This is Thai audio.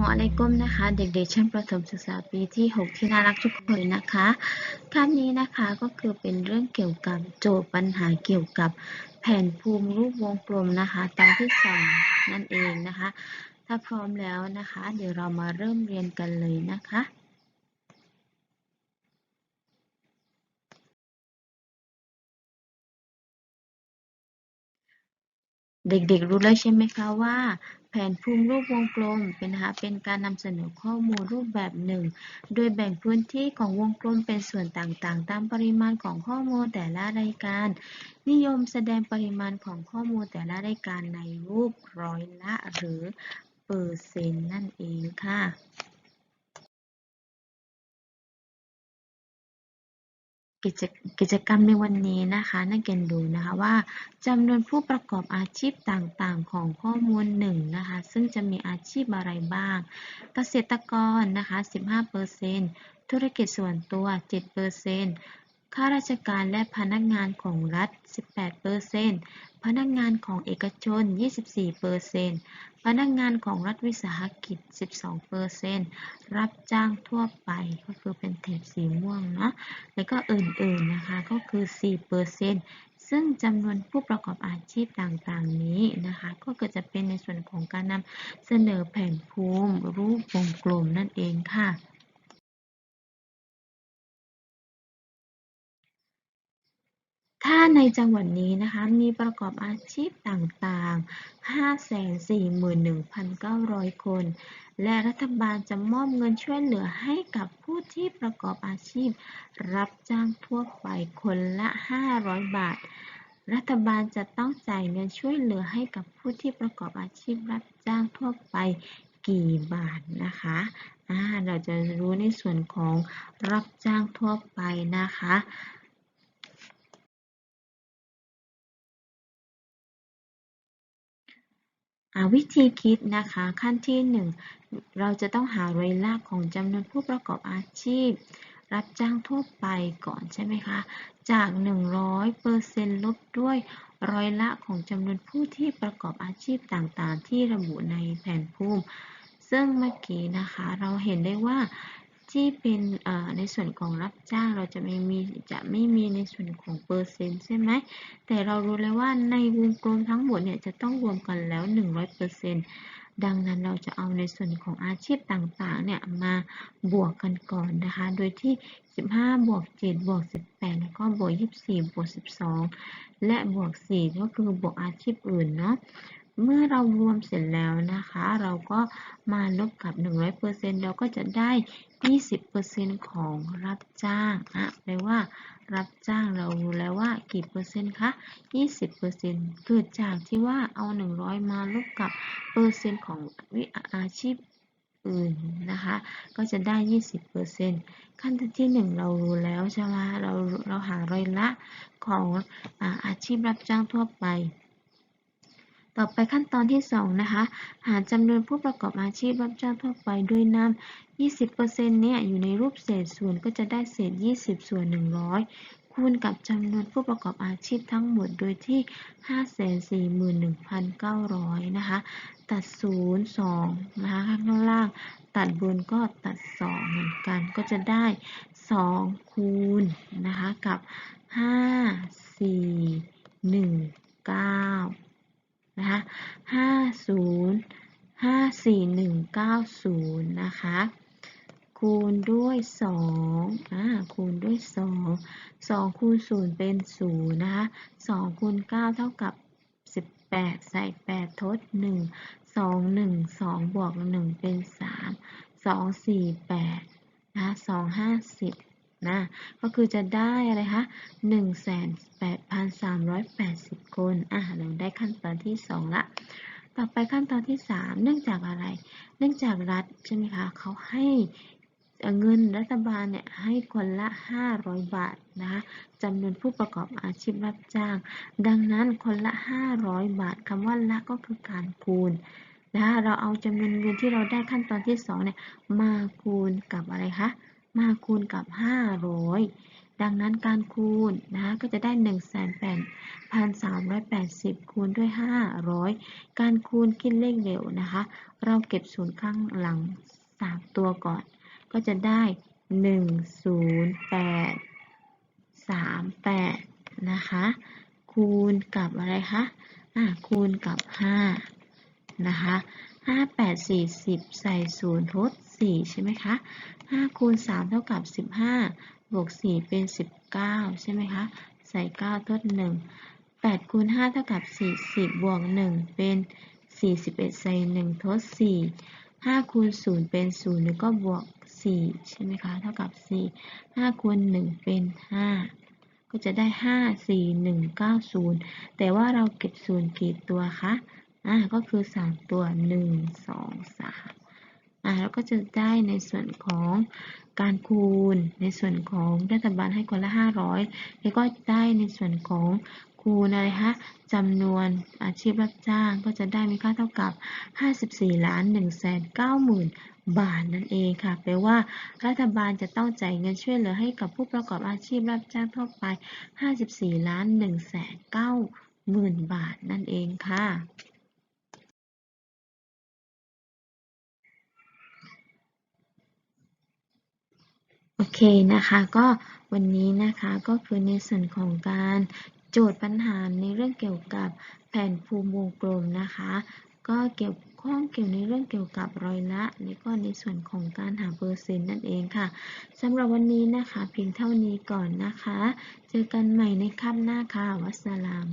มอะลัยกุมนะคะ เด็กๆชั้นประถมศึกษาปีที่ 6 ที่น่ารักทุกคนนะคะคำนี้นะคะก็คือเป็นเรื่องเกี่ยวกับโจทย์ปัญหาเกี่ยวกับแผนภูมิรูปวงกลมนะคะตอนที่สองนั่นเองนะคะ ถ้าพร้อมแล้วนะคะ เดี๋ยวเรามาเริ่มเรียนกันเลยนะคะเด็กๆรู้แล้วใช่ไหมคะว่า แผนภูมิรูปวงกลมเป็นหาเป็นการนำเสนอข้อมูลรูปแบบหนึ่ง โดยแบ่งพื้นที่ของวงกลมเป็นส่วนต่างๆ ตามปริมาณของข้อมูลแต่ละรายการ นิยมแสดงปริมาณของข้อมูลแต่ละรายการในรูปร้อยละหรือเปอร์เซ็นต์นั่นเองค่ะ กิจกิจกรรมในวันนี้นะคะ นักเรียนดูนะคะว่าจำนวนผู้ประกอบอาชีพต่างๆ ของข้อมูลหนึ่งนะคะ ซึ่งจะมีอาชีพอะไรบ้าง เกษตรกรนะคะ 15%ธุรกิจส่วนตัว 7% ข้าราชการและพนักงานของรัฐ 18%พนักงานของเอกชน 24%พนักงานของรัฐวิสาหกิจ 12%รับจ้างทั่วไปก็คือเป็นแถบสีม่วงเนาะ แล้วก็อื่นๆนะคะก็คือ 4%ซึ่งจำนวนผู้ประกอบอาชีพต่างๆนี้นะคะ ก็เกิดจะเป็นในส่วนของการนำเสนอแผนภูมิรูปวงกลมนั่นเองค่ะ ถ้าในจังหวัดนี้นะคะมีประกอบอาชีพต่างๆ 541,900 คน และรัฐบาลจะมอบเงินช่วยเหลือให้กับผู้ที่ประกอบอาชีพ รับจ้างทั่วไปคนละ 500 บาท รัฐบาลจะต้องจ่ายเงินช่วยเหลือให้กับผู้ที่ประกอบอาชีพรับจ้างทั่วไปกี่บาทนะคะเราจะรู้ในส่วนของรับจ้างทั่วไปนะคะ วิธีคิดนะคะ ขั้นที่ 1 เราจะต้องหารายละของจำนวนผู้ประกอบอาชีพ รับจ้างทั่วไปก่อนใช่ไหมคะ จาก 100%ลบด้วยร้อยละของจำนวนผู้ที่ประกอบอาชีพต่างๆ ที่ระบุในแผนภูมิ ซึ่งเมื่อกี้นะคะเราเห็นได้ว่า ที่เป็นในส่วนของรับจ้างเราจะไม่มีจะไม่มีในส่วนของเปอร์เซ็นต์ใช่ไหมแต่เรารู้เลยว่าในวงกลมทั้งหมดเนี่ยจะต้องรวมกันแล้ว 100%ดังนั้นเราจะเอาในส่วนของอาชีพต่างๆเนี่ยมาบวกกันก่อนนะคะ โดยที่ 15 บวก 7 บวก 18 แล้วก็บวก 24 บวก 12 และบวก 4 ก็คือบวกอาชีพอื่นเนาะ เมื่อเรารวมเสร็จแล้วนะคะ เราก็มาลบกับ 100%เราก็จะได้ 20%ของรับจ้างอะแปลว่า รับจ้างเรารู้แล้วว่ากี่เปอร์เซ็นต์คะ20%เกิดจากที่ว่าเอา 100 มาลบกับเปอร์เซ็นต์ของวิอาชีพอื่นนะคะ ก็จะได้ 20%ขั้นตอนที่ 1 เรารู้แล้วใช่ไหมเราเราหารายละของอาอาชีพรับจ้างทั่วไป ต่อไปขั้นตอนที่ 2 นะคะ หาจำนวนผู้ประกอบอาชีพรับจ้างทั่วไปด้วยนำ20%เนี่ยอยู่ในรูปเศษส่วนก็จะได้เศษ 20 ส่วน 100 คูณกับจำนวนผู้ประกอบอาชีพทั้งหมดโดยที่ 541,900 นะคะ ตัด 0 2 นะคะข้างล่าง ตัดบนก็ตัด 2 เหมือนกันก็จะได้ 2 คูณนะคะกับ 5 4 1 9 นะคะ50 54190นะคะ คูณด้วย2อ่าคูณด้วย2 2คูณ0เป็น0นะคะ2คูณ9เท่ากับ18ใส่8ทด1 2 1 2บวก1เป็น3 2 4 8นะคะ2 50 นะ ก็คือจะได้อะไรคะ18,380 คน อะ เราได้ขั้นตอนที่ 2 ละ ต่อไปขั้นตอนที่ 3 เนื่องจากอะไร เนื่องจากรัฐใช่ไหมคะ เขาให้เงินรัฐบาลเนี่ยให้คนละ 500 บาทนะคะจำนวนผู้ประกอบอาชีพรับจ้าง ดังนั้นคนละ 500 บาทคำว่าละก็คือการคูณนะคะเราเอาจำนวนเงินที่เราได้ขั้นตอนที่2เนี่ยมาคูณกับอะไรคะ มาคูณกับ 500 ดังนั้นการคูณนะก็จะได้ 18,380 คูณด้วย 500 การคูณคิดเลขเร็วนะคะ เราเก็บศูนย์ข้างหลัง 3 ตัวก่อน ก็จะได้ 108 38 นะคะ คูณกับอะไรคะอะคูณกับ 5 นะคะ 5 8 40 ใส่ 0 ทด 4 ใช่ไหมคะ5คูณ 3 เท่ากับ 15 บวก 4 เป็น 19 ใช่ไหมคะ ใส่ 9 ทด 1 8คูณ5เท่ากับ 40 บวก 1 เป็น 41 ใส่ 1 ทด 4 5คูณ0เป็น 0 แล้วก็บวก 4 ใช่ไหมคะ เท่ากับ 4 5คูณ1เป็น 5 ก็จะได้ 5 4 1 9 0 แต่ว่าเราเก็บ 0 กี่ตัวคะ อ่า ก็คือ 3 ตัว 1 2 3 อ่าก็จะได้ในส่วนของการคูณ ในส่วนของรัฐบาลให้คนละ 500 แล้วก็ได้ในส่วนของคูณอะไรคะจำนวนอาชีพรับจ้างก็จะได้มีค่าเท่ากับ 54ล้าน1แสน9หมื่นบาทนั่นเองค่ะแปลว่า รัฐบาลจะต้องจ่ายเงินช่วยเหลือให้กับผู้ประกอบอาชีพรับจ้างทั่วไป 54ล้าน1แสน9หมื่นบาทนั่นเองค่ะ โอเคนะคะก็วันนี้นะคะก็คือในส่วนของการโจทย์ปัญหาในเรื่องเกี่ยวกับแผนภูมิวงกลมนะคะ ก็เกี่ยวข้องเกี่ยวในเรื่องเกี่ยวกับร้อยละและก็ในส่วนของการหาเปอร์เซ็นต์นั่นเองค่ะสำหรับวันนี้นะคะเพียงเท่านี้ก่อนนะคะ เจอกันใหม่ในคาบหน้าค่ะวัสสลาม